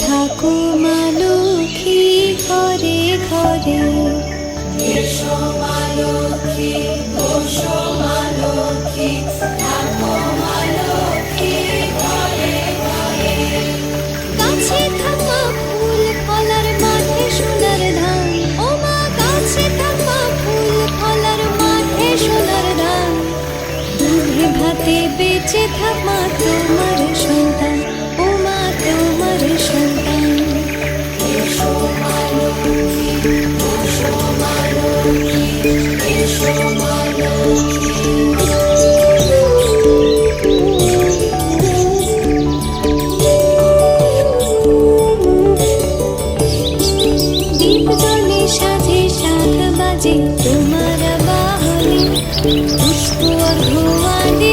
ঠাকুমা লক্ষ্মী ঘরে ঘরে। এসো থাকা ফুল মাঠে সোনার ধান। থাকা ফুল মাঠে সোনার ধান। দুধে ভাতে বেঁচে থাক মা তোমার खुशबू और भुआ दी